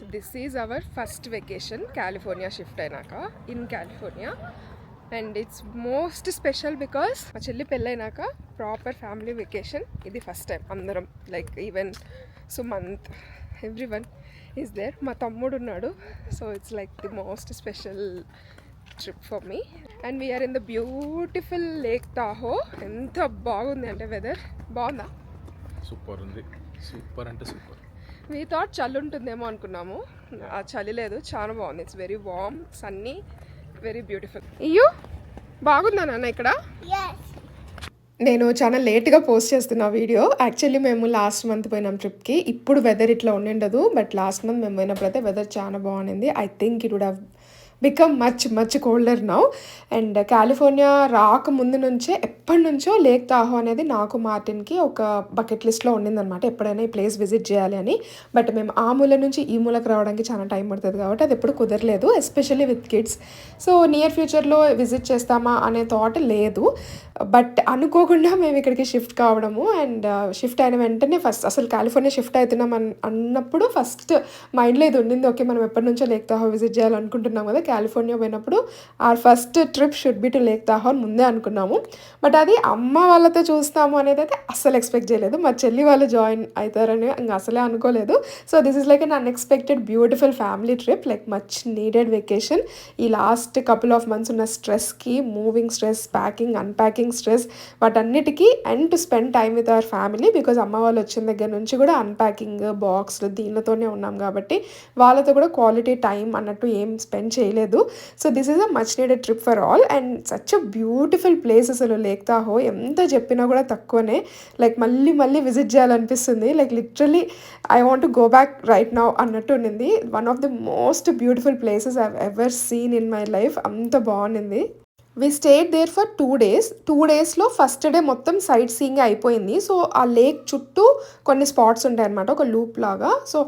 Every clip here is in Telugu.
So this is our first vacation California shift అయినాక in California and it's most special because మా చెల్లి పెళ్ళైనాక ప్రాపర్ ఫ్యామిలీ వెకేషన్ ఇది ఫస్ట్ టైం అందరం like even Sumanth everyone is there మా తమ్ముడు ఉన్నాడు so it's like the most special trip for me and we're in the beautiful lake Tahoe ఎంత బాగుంది అంటే వెదర్ బాగుందా? సూపర్ ఉంది. సూపర్ అంటే సూపర్. మీ థాట్ చలి ఉంటుందేమో అనుకున్నాము. ఆ చలి లేదు చాలా బాగుంది. It's very warm sunny very beautiful అయ్యో బాగుందా నాన్న ఇక్కడ? నేను చాలా లేట్గా పోస్ట్ చేస్తున్న వీడియో. యాక్చువల్లీ మేము లాస్ట్ మంత్ పోయినాం ట్రిప్కి. ఇప్పుడు వెదర్ ఇట్లా ఉండిండదు బట్ లాస్ట్ మంత్ మేము పోయినప్పుడైతే వెదర్ చాలా బాగుంది I think it would have become much much colder now and California రాక ముందు నుంచే ఎప్పటి నుంచో లేక్ తాహో అనేది నాకు మార్టిన్కి ఒక బకెట్ లిస్ట్లో ఉండిందనమాట ఎప్పుడైనా ఈ ప్లేస్ విజిట్ చేయాలి అని. బట్ మేము ఆ మూల నుంచి ఈ మూలకు రావడానికి చాలా టైం పడుతుంది కాబట్టి అది ఎప్పుడు కుదరలేదు especially with kids so near ఫ్యూచర్లో విజిట్ చేస్తామా అనే థాట్ లేదు. బట్ అనుకోకుండా మేము ఇక్కడికి షిఫ్ట్ కావడము. అండ్ షిఫ్ట్ uh, అయిన వెంటనే ఫస్ట్ అసలు కాలిఫోర్నియా షిఫ్ట్ అవుతున్నాం అన్నప్పుడు ఫస్ట్ మైండ్లో ఇది ఉండింది. ఓకే మనం ఎప్పటి నుంచో లేక్ తాహో విజిట్ చేయాలనుకుంటున్నాం కదా కాలిఫోర్నియా పోయినప్పుడు our first trip should be to Lake Tahoe అని ముందే అనుకున్నాము. బట్ అది అమ్మ వాళ్ళతో చూస్తాము అనేది అయితే అస్సలు ఎక్స్పెక్ట్ చేయలేదు. మా చెల్లి వాళ్ళు జాయిన్ అవుతారని ఇంకా అసలే అనుకోలేదు. So this is like an unexpected beautiful family trip like much needed vacation ఈ లాస్ట్ కపుల్ ఆఫ్ మంత్స్ ఉన్న స్ట్రెస్కి moving stress packing unpacking stress వాటన్నిటికీ and to spend time with our family because అమ్మ వాళ్ళు వచ్చిన దగ్గర నుంచి కూడా అన్ప్యాకింగ్ బాక్స్లు దీనితోనే ఉన్నాం కాబట్టి వాళ్ళతో కూడా క్వాలిటీ టైం అన్నట్టు ఏం స్పెండ్ చేయలేదు. So this is a much needed trip for all and such a beautiful place అసలు లేక్ తాహో ఎంత చెప్పినా కూడా తక్కువనే. లైక్ మళ్ళీ మళ్ళీ విజిట్ చేయాలనిపిస్తుంది. Like literally I want go back right now అన్నట్టు ఉండింది one of the most beautiful places I ever seen in my life అంత బాగుండింది. We stayed there for two days two డేస్లో ఫస్ట్ డే మొత్తం సైట్ సీయింగ్ అయిపోయింది. సో ఆ లేక్ చుట్టూ కొన్ని స్పాట్స్ ఉంటాయి అనమాట ఒక లూప్ లాగా. సో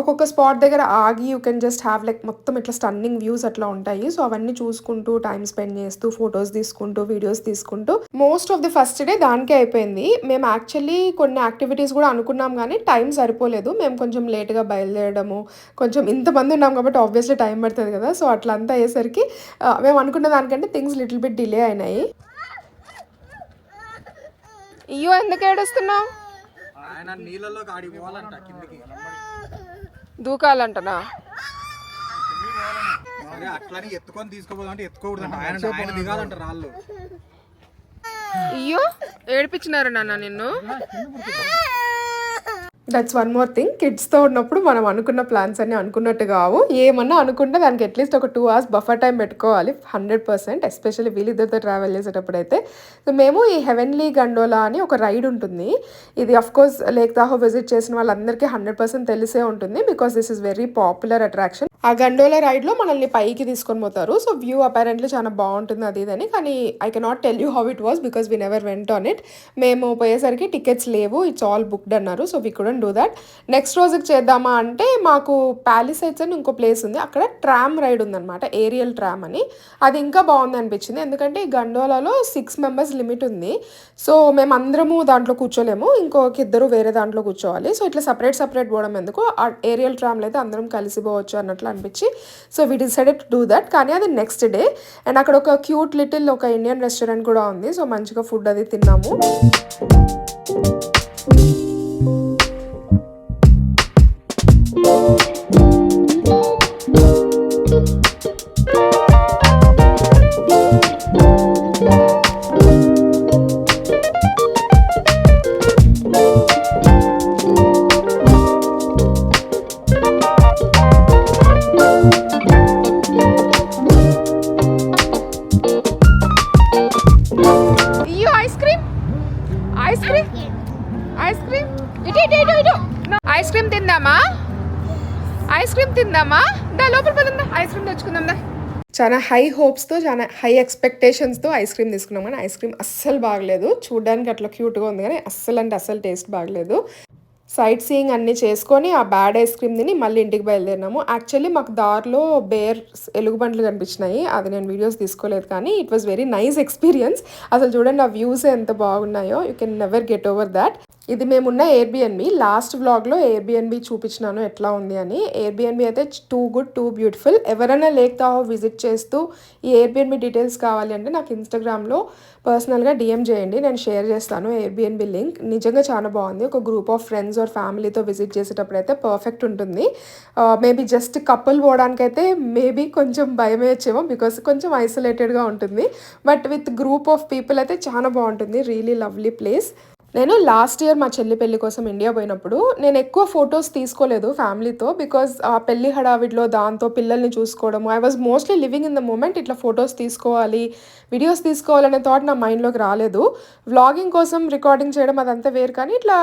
ఒక్కొక్క స్పాట్ దగ్గర ఆగి you can just have like మొత్తం ఇట్లా స్టన్నింగ్ వ్యూస్ అట్లా ఉంటాయి. సో అవన్నీ చూసుకుంటూ టైం స్పెండ్ చేస్తూ ఫొటోస్ తీసుకుంటూ వీడియోస్ తీసుకుంటూ most of the first day దానికే అయిపోయింది. మేము యాక్చువల్లీ కొన్ని యాక్టివిటీస్ కూడా అనుకున్నాం కానీ టైం సరిపోలేదు. మేము కొంచెం లేట్గా బయలుదేరడము కొంచెం ఇంతమంది ఉన్నాం కాబట్టి ఆబ్వియస్లీ టైం పడుతుంది కదా. సో అట్లా అంతా అయ్యేసరికి మేము అనుకున్న దానికంటే థింగ్స్ లిటిల్ బిట్ డిలే అయినాయి. అయ్యో ఎందుకు ఏడుస్తున్నావు? ఆయన నీళ్ళలో ఆడికి పోవాలంట కిందికి దూకాలంటనా? అట్లని ఎత్తుకొని తీసుకోపోదాం ఎత్తుకోకూడదంట. ఆయన ఆయన దిగాలంట రాళ్ళు. అయ్యో ఏడిపించినారు నాన్న నిన్ను? దట్స్ వన్ మోర్ థింగ్ కిడ్స్తో ఉన్నప్పుడు మనం అనుకున్న ప్లాన్స్ అన్ని అనుకున్నట్టు కావు. ఏమన్నా అనుకుంటే దానికి అట్లీస్ట్ ఒక టూ అవర్స్ బఫర్ టైం పెట్టుకోవాలి. హండ్రెడ్ పర్సెంట్ ఎస్పెషల్లీ వీళ్ళిద్దరితో ట్రావెల్ చేసేటప్పుడు అయితే. సో మేము ఈ హెవెన్లీ గండోలా అని ఒక రైడ్ ఉంటుంది. ఇది of course Lake Tahoe visit చేసిన వాళ్ళందరికీ హండ్రెడ్ పర్సెంట్ తెలిసే ఉంటుంది because this is very popular attraction ఆ గండోలా రైడ్లో మనల్ని పైకి తీసుకొని పోతారు. సో వ్యూ అపారెంట్లీ చాలా బాగుంటుంది అది ఇదని. కానీ I cannot tell you how it was because we never went on it మేము పోయేసరికి టికెట్స్ లేవు. ఇట్స్ ఆల్ బుక్డ్ అన్నారు. So we couldn't do that next రోజుకి చేద్దామా అంటే మాకు ప్యాలిసైడ్స్ అని ఇంకో ప్లేస్ ఉంది. అక్కడ ట్రామ్ రైడ్ ఉందన్నమాట. ఏరియల్ ట్రామ్ అని. అది ఇంకా బాగుంది అనిపించింది. ఎందుకంటే ఈ గండోలాలో సిక్స్ మెంబర్స్ లిమిట్ ఉంది. సో మేము అందరము దాంట్లో కూర్చోలేము. ఇంకొక ఇద్దరు వేరే దాంట్లో కూర్చోవాలి. సో ఇట్లా సపరేట్ సపరేట్ పోవడం ఎందుకు? ఆ ఏరియల్ ట్రామ్లో అయితే అందరం కలిసిపోవచ్చు అన్నట్లు అనిపించి. So we decided to do that కానీ అది నెక్స్ట్ డే అండ్ అక్కడ ఒక క్యూట్ లిటిల్ ఒక ఇండియన్ రెస్టారెంట్ కూడా ఉంది. సో మంచిగా ఫుడ్ అది తిన్నాము. చాలా హై హోప్స్తో చాలా హై ఎక్స్పెక్టేషన్స్తో ఐస్ క్రీమ్ తీసుకున్నాం. కానీ ఐస్ క్రీమ్ అస్సలు బాగలేదు. చూడడానికి అట్లా క్యూట్గా ఉంది. కానీ అస్సలు అంటే అస్సలు టేస్ట్ బాగలేదు. సైట్ సీయింగ్ అన్నీ చేసుకొని ఆ బ్యాడ్ ఐస్ క్రీమ్ తిని మళ్ళీ ఇంటికి బయలుదేరినాము. యాక్చువల్లీ మాకు దారిలో బేర్ ఎలుగుబంట్లు కనిపించినాయి. అది నేను వీడియోస్ తీసుకోలేదు కానీ it was very nice experience. అసలు చూడండి ఆ వ్యూస్ ఎంత బాగున్నాయో. You can never get over that. ఇది మేమున్న ఎయిర్బిఎన్బి లాస్ట్ వ్లాగ్లో ఎయిర్బిఎన్బి చూపించినాను ఎట్లా ఉంది అని. ఎయిర్బిఎన్బి అయితే టూ గుడ్ టూ బ్యూటిఫుల్ ఎవరైనా లేక్ తాహో విజిట్ చేస్తూ ఈ ఎయిర్బిఎన్బి డీటెయిల్స్ కావాలి అంటే నాకు ఇన్స్టాగ్రామ్లో పర్సనల్గా డిఎం చేయండి. నేను షేర్ చేస్తాను ఎయిర్బిఎన్బి లింక్ నిజంగా చాలా బాగుంది. ఒక గ్రూప్ ఆఫ్ ఫ్రెండ్స్ ఆర్ ఫ్యామిలీతో విజిట్ చేసేటప్పుడు అయితే పర్ఫెక్ట్ ఉంటుంది మేబీ జస్ట్ కపుల్ పోవడానికైతే మేబీ కొంచెం భయం వచ్చేమో బికాస్ కొంచెం ఐసోలేటెడ్గా ఉంటుంది. But with group of people అయితే చాలా బాగుంటుంది. రియలీ లవ్లీ ప్లేస్ నేను లాస్ట్ ఇయర్ మా చెల్లి పెళ్ళి కోసం ఇండియా పోయినప్పుడు నేను ఎక్కువ ఫొటోస్ తీసుకోలేదు ఫ్యామిలీతో బికాజ్ ఆ పెళ్ళి హడావిడిలో దాంతో పిల్లల్ని చూసుకోవడం I was mostly living in the moment ఇట్లా ఫొటోస్ తీసుకోవాలి వీడియోస్ తీసుకోవాలనే థాట్ నా మైండ్లోకి రాలేదు. వ్లాగింగ్ కోసం రికార్డింగ్ చేయడం అదంతా వేరు కానీ ఇట్లా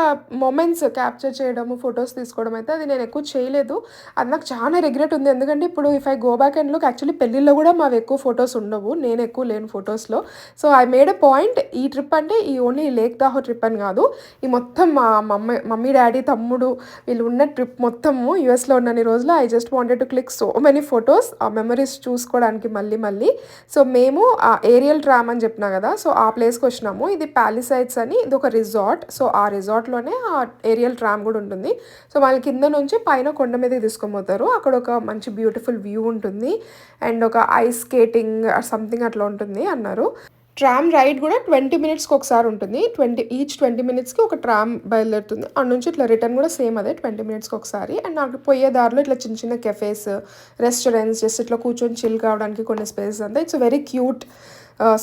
మొమెంట్స్ క్యాప్చర్ చేయడము ఫొటోస్ తీసుకోవడం అయితే అది నేను ఎక్కువ చేయలేదు. అది నాకు చాలా రిగ్రెట్ ఉంది. ఎందుకంటే ఇప్పుడు if I go back and look actually పెళ్ళిళ్ళలో కూడా మావి ఎక్కువ ఫొటోస్ ఉండవు. నేను ఎక్కువ లేను ఫొటోస్లో so I made a point ఈ ట్రిప్ అంటే ఈ ఓన్లీ లేక్ దాహో ట్రిప్ అని కాదు. ఈ మొత్తం మా మమ్మీ మమ్మీ డాడీ తమ్ముడు వీళ్ళు ఉన్న ట్రిప్ మొత్తము యూఎస్లో ఉన్నన్ని రోజులు I just wanted to click so many photos ఆ మెమరీస్ చూసుకోవడానికి మళ్ళీ మళ్ళీ. సో మేము ఆ ఏరియల్ ట్రామ్ అని చెప్పినా కదా సో ఆ ప్లేస్కి వచ్చినాము. ఇది ప్యాలిసైడ్స్ అని ఇది ఒక రిసార్ట్. సో ఆ రిజార్ట్లోనే ఆ ఏరియల్ ట్రామ్ కూడా ఉంటుంది. సో వాళ్ళ కింద నుంచి పైన కొండ మీద తీసుకొని పోతారు. అక్కడ ఒక మంచి బ్యూటిఫుల్ వ్యూ ఉంటుంది. అండ్ ఒక ఐస్ స్కేటింగ్ సంథింగ్ అట్లా ఉంటుంది అన్నారు. ట్రామ్ రైడ్ కూడా ట్వంటీ మినిట్స్కి ఒకసారి ఉంటుంది. ట్వంటీ ఈచ్ ట్వంటీ మినిట్స్కి ఒక ట్రామ్ బయలుదేరుతుంది. అండ్ నుంచి ఇట్లా రిటర్న్ కూడా సేమ్ అదే ట్వంటీ మినిట్స్కి ఒకసారి. అండ్ నాకు పోయే దారిలో ఇట్లా చిన్న చిన్న కెఫేస్ రెస్టారెంట్స్ జస్ట్ ఇట్లా కూర్చొని చిల్ కావడానికి కొన్ని స్పేసెస్ అంతా. ఇట్స్ వెరీ క్యూట్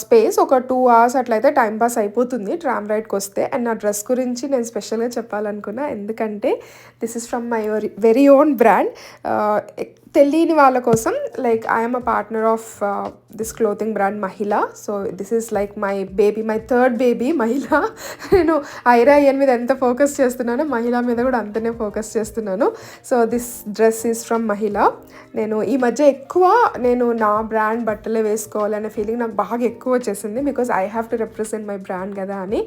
స్పేస్ ఒక టూ అవర్స్ అట్లయితే టైం పాస్ అయిపోతుంది ట్రామ్ రైడ్కి వస్తే. అండ్ నా డ్రెస్ గురించి నేను స్పెషల్గా చెప్పాలనుకున్నా. ఎందుకంటే this is from my very own brand తెలియని వాళ్ళ కోసం like I'm a partner of this clothing brand Mahila so this is like my baby my third baby Mahila నేను ఐరాయన్ మీద ఎంత ఫోకస్ చేస్తున్నానో మహిళ మీద కూడా అంతనే ఫోకస్ చేస్తున్నాను. So this dress is from Mahila నేను ఈ మధ్య ఎక్కువ నేను నా బ్రాండ్ బట్టలే వేసుకోవాలనే ఫీలింగ్ నాకు బాగా ఎక్కువ వచ్చేసింది because I have to represent my brand కదా అని.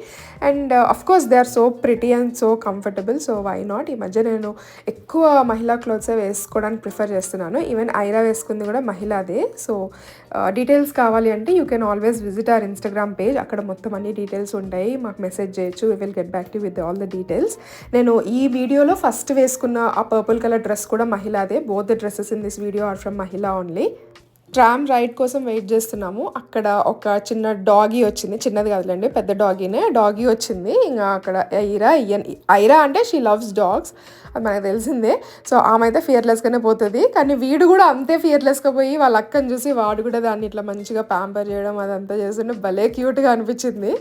And of course they are so pretty and so comfortable so why not ఈ మధ్య నేను ఎక్కువ మహిళా క్లోత్సే వేసుకోవడానికి ప్రిఫర్ చేస్తున్నాను. ఈవెన్ ఐరా వేసుకుంది కూడా మహిళదే. సో డీటెయిల్స్ uh, కావాలి అంటే you can always visit our Instagram page అక్కడ మొత్తం అన్ని డీటెయిల్స్ ఉంటాయి. మాకు మెసేజ్ చేయొచ్చు. We will get back to with all the details నేను ఈ వీడియోలో ఫస్ట్ వేసుకున్న ఆ పర్పుల్ కలర్ డ్రెస్ కూడా మహిళదే. Both the dresses in this video are from Mahila only tram ride కోసం వెయిట్ చేస్తున్నాము. అక్కడ ఒక చిన్న డాగీ వచ్చింది. చిన్నది కదలండి పెద్ద డాగీనే. డాగీ వచ్చింది. ఇంకా అక్కడ ఐరా ఇయన్ ఐరా అంటే షీ లవ్స్ డాగ్స్ అది మనకు తెలిసిందే. సో ఆమె అయితే ఫియర్లెస్గానే పోతుంది. కానీ వీడు కూడా అంతే ఫియర్లెస్గా పోయి వాళ్ళ అక్కని చూసి వాడు కూడా దాన్ని ఇట్లా మంచిగా ప్యాంపర్ చేయడం అదంతా చేస్తుంటే భలే క్యూట్గా అనిపించింది.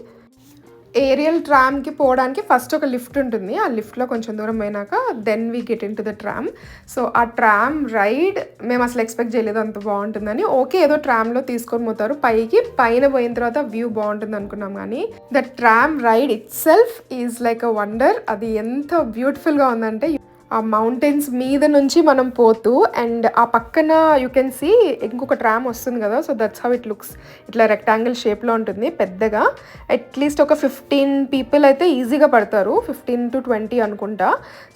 ఏరియల్ ట్రామ్కి పోవడానికి ఫస్ట్ ఒక లిఫ్ట్ ఉంటుంది. ఆ లిఫ్ట్లో కొంచెం దూరం పోయినాక then we get into the tram so ఆ ట్రామ్ రైడ్ మేము అసలు ఎక్స్పెక్ట్ చేయలేదు అంత బాగుంటుందని. ఓకే ఏదో ట్రామ్లో తీసుకొని పోతారు. పైకి పైన పోయిన తర్వాత వ్యూ బాగుంటుంది అనుకున్నాం కానీ the tram ride itself is like a wonder అది ఎంత బ్యూటిఫుల్గా ఉందంటే ఆ మౌంటైన్స్ మీద నుంచి మనం పోతూ అండ్ ఆ పక్కన యూ కెన్ సీ ఇంకొక ట్రామ్ వస్తుంది కదా so that's how it looks ఇట్లా రెక్టాంగిల్ షేప్లో ఉంటుంది పెద్దగా. అట్లీస్ట్ ఒక ఫిఫ్టీన్ పీపుల్ అయితే ఈజీగా పడతారు ఫిఫ్టీన్ టు ట్వంటీ అనుకుంటా.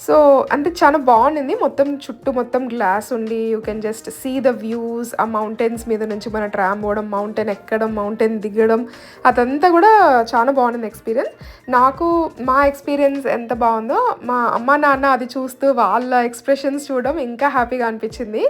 సో అంటే చాలా బాగుండింది మొత్తం చుట్టూ మొత్తం గ్లాస్ ఉండి you can just see the views ఆ మౌంటైన్స్ మీద నుంచి మన ట్రామ్ పోవడం మౌంటైన్ ఎక్కడం మౌంటైన్ దిగడం అదంతా కూడా చాలా బాగుంది ఎక్స్పీరియన్స్ నాకు మా ఎక్స్పీరియన్స్ ఎంత బాగుందో మా అమ్మ నాన్న అది చూస్తే వాళ్ళ ఎక్స్ప్రెషన్స్ చూడడం ఇంకా హ్యాపీగా అనిపించింది.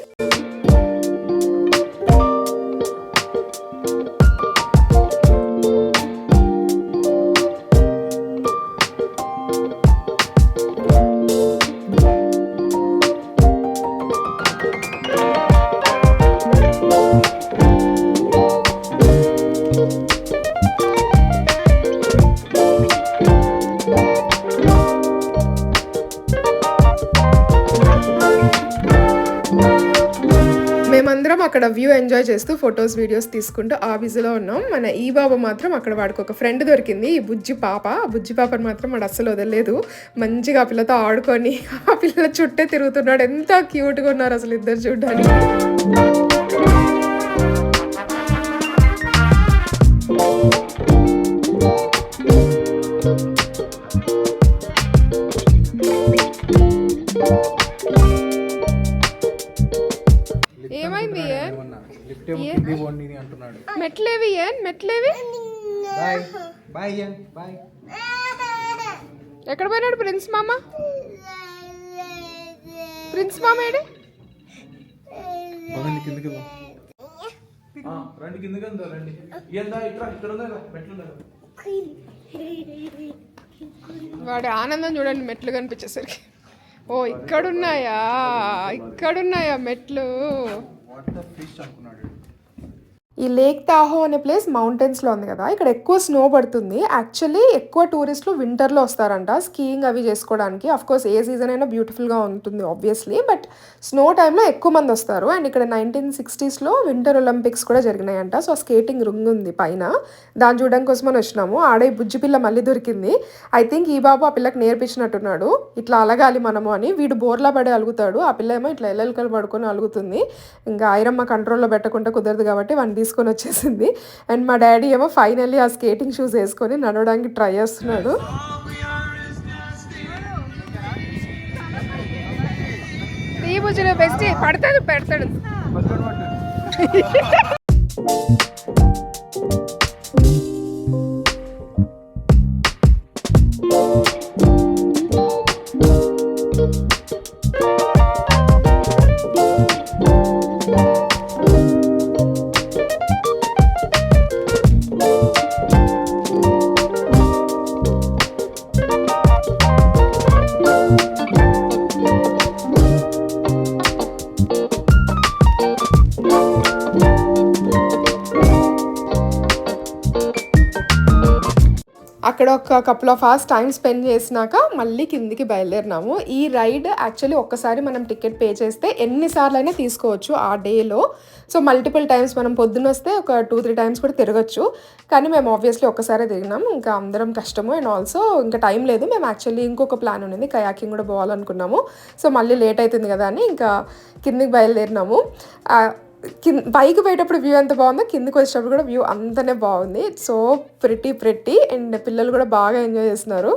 అక్కడ వ్యూ ఎంజాయ్ చేస్తూ ఫొటోస్ వీడియోస్ తీసుకుంటూ ఆ బిజీలో ఉన్నాం. మన ఈ బాబు మాత్రం అక్కడ వాడికి ఒక ఫ్రెండ్ దొరికింది. ఈ బుజ్జి పాప. ఆ బుజ్జి పాపను మాత్రం వాడు అస్సలు వదలలేదు. మంచిగా ఆ పిల్లతో ఆడుకొని ఆ పిల్ల చుట్టే తిరుగుతున్నాడు. ఎంత క్యూట్గా ఉన్నారు అసలు ఇద్దరు చూడడానికి. ఏమైంది బాయ్ బాయ్ బాయ్ ఎక్కడ పోయినాడు ప్రిన్స్ మామ? ప్రిన్స్ మామ ఏడి? కిందకి రండి కిందకి రండి. ఏందా ఇక్కడ ఇక్కడ ఉందా మెట్లు ఉందా? వాడి ఆనందం చూడండి మెట్లు కనిపించేసరికి. ఓ ఇక్కడున్నాయా? ఇక్కడున్నాయా మెట్లు? ఈ లేక్ తాహో అనే ప్లేస్ మౌంటైన్స్లో ఉంది కదా. ఇక్కడ ఎక్కువ స్నో పడుతుంది. యాక్చువల్లీ ఎక్కువ టూరిస్టులు వింటర్లో వస్తారంట. స్కీయింగ్ అవి చేసుకోవడానికి. కోర్స్ ఏ సీజన్ అయినా బ్యూటిఫుల్గా ఉంటుంది ఆబ్వియస్లీ బట్ స్నో టైంలో ఎక్కువ మంది వస్తారు. అండ్ ఇక్కడ నైన్టీన్ సిక్స్టీస్లో వింటర్ ఒలింపిక్స్ కూడా జరిగినాయంట. సో స్కేటింగ్ రింగ్ ఉంది పైన. దాన్ని చూడడం కోసమని వచ్చినాము. ఆడే బుజ్జి పిల్ల మళ్ళీ దొరికింది. ఐ థింక్ ఈ బాబు ఆ పిల్లకి నేర్పించినట్టున్నాడు. ఇట్లా అలగాలి మనము అని. వీడు బోర్లా పడి అలుగుతాడు. ఆ పిల్ల ఏమో ఇట్లా ఎల్లెలకలు పడుకొని అలుగుతుంది. ఇంకా ఐరమ్మ కంట్రోల్లో పెట్టకుండా కుదరదు కాబట్టి వాడిని తీసుకొని వచ్చేసింది. అండ్ మా డాడీ ఏమో ఫైనల్లీ ఆ స్కేటింగ్ షూస్ వేసుకొని నడవడానికి ట్రై చేస్తున్నాడు. ఈ బుజ్జిలో బెస్ట్ పడతాడు పెడతాడు. ఒక couple of hours time spend చేసినాక మళ్ళీ కిందికి బయలుదేరినాము. ఈ రైడ్ యాక్చువల్లీ ఒక్కసారి మనం టికెట్ పే చేస్తే ఎన్నిసార్లు అయినా తీసుకోవచ్చు ఆ డేలో సో మల్టిపుల్ టైమ్స్ మనం పొద్దున్న వస్తే ఒక టూ త్రీ టైమ్స్ కూడా తిరగచ్చు. కానీ మేము ఆబ్వియస్లీ ఒక్కసారే తిరిగినాం ఇంకా అందరం కష్టము అండ్ ఆల్సో ఇంకా టైం లేదు. మేము యాక్చువల్లీ ఇంకొక ప్లాన్ ఉన్నది కయాకింగ్ కూడా పోవాలనుకున్నాము. సో మళ్ళీ లేట్ అవుతుంది కదా అని ఇంకా కిందికి బయలుదేరినాము. కింద పైకి పోయేటప్పుడు వ్యూ ఎంత బాగుందో కిందకి వచ్చేటప్పుడు కూడా వ్యూ అంతనే బాగుంది. సో ప్రిటీ ప్రిటీ అండ్ పిల్లలు కూడా బాగా ఎంజాయ్ చేస్తున్నారు.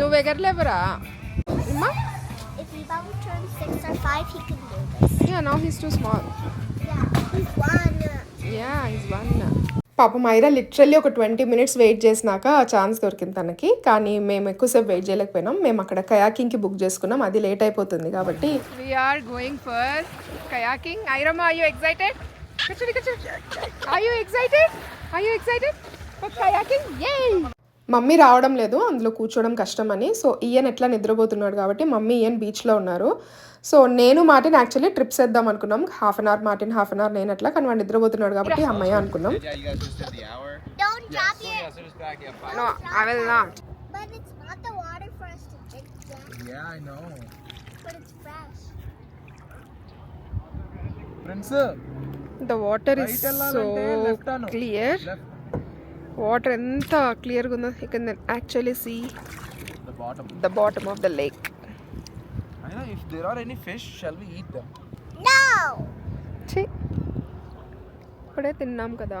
నువ్వు ఎగరలేవురా అమ్మా. If Ibaba turns six or five, he can do this. Yeah now he's too small Yeah, he's one. Yeah is one పాపం మైరా లిటరల్లీ ఒక ట్వంటీ మినిట్స్ వెయిట్ చేసినాక ఆ ఛాన్స్ దొరికింది తనకి. కానీ మేము ఎక్కువసేపు వెయిట్ చేయలేకపోయినాం. మేము అక్కడ కయాకింగ్కి బుక్ చేసుకున్నాం. అది లేట్ అయిపోతుంది కాబట్టి. We are going for kayaking ఐరమా I you excited I you excited I you excited for kayaking yay mummy రావడం లేదు అందులో కూర్చోవడం కష్టం అని సో ఈయన ఎట్లా నిద్రపోతున్నాడు కాబట్టి మమ్మీ ఈయన బీచ్లో ఉన్నారు. సో నేను మాటిని యాక్చువల్లీ ట్రిప్స్ చేద్దాం అనుకున్నాం. హాఫ్ అన్ అవర్ మాటిన్ హాఫ్ అన్ అవర్ నేను ఎట్లా కానీ వాడు నిద్రపోతున్నాడు కాబట్టి అమ్మాయి అనుకున్నాం. The water is so clear water ఎంత క్లియర్గా ఉందో you can actually see the bottom. The bottom of the lake I know if there are any fish, shall we eat them? No! ఛీ ఇప్పుడే తిన్నాం కదా.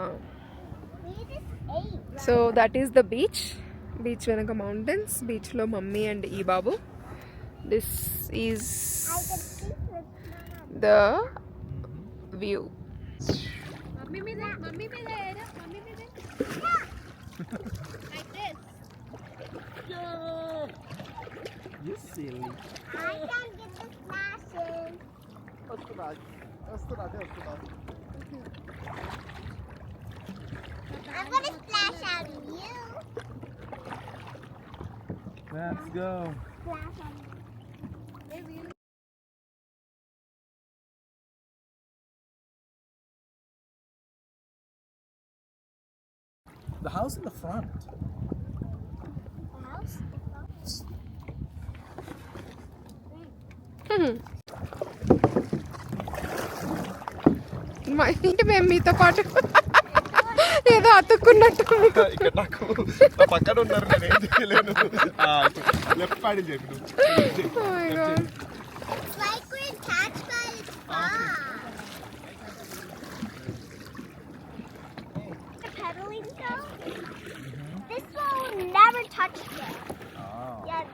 So that is the beach beach వెనక మౌంటైన్స్ బీచ్లో మమ్మీ అండ్ ఈ బాబు this is the view Mummy me there. Mummy me there. like this. Yeah. You silly. I can't get the flashing. Let's go back. Let's go back. Let's go back. I'm gonna splash out of you. Let's go. Splash out house in the front. మా ఇంటి మేము మీతో పాటు ఏదో అతుక్కున్నట్టు ఇక్కడ నాకు పక్కన ఉన్నారు నేను ఏం చేయలేను. లెఫ్ట్ ప్యాడిల్ చెప్పి 啊，鸭子。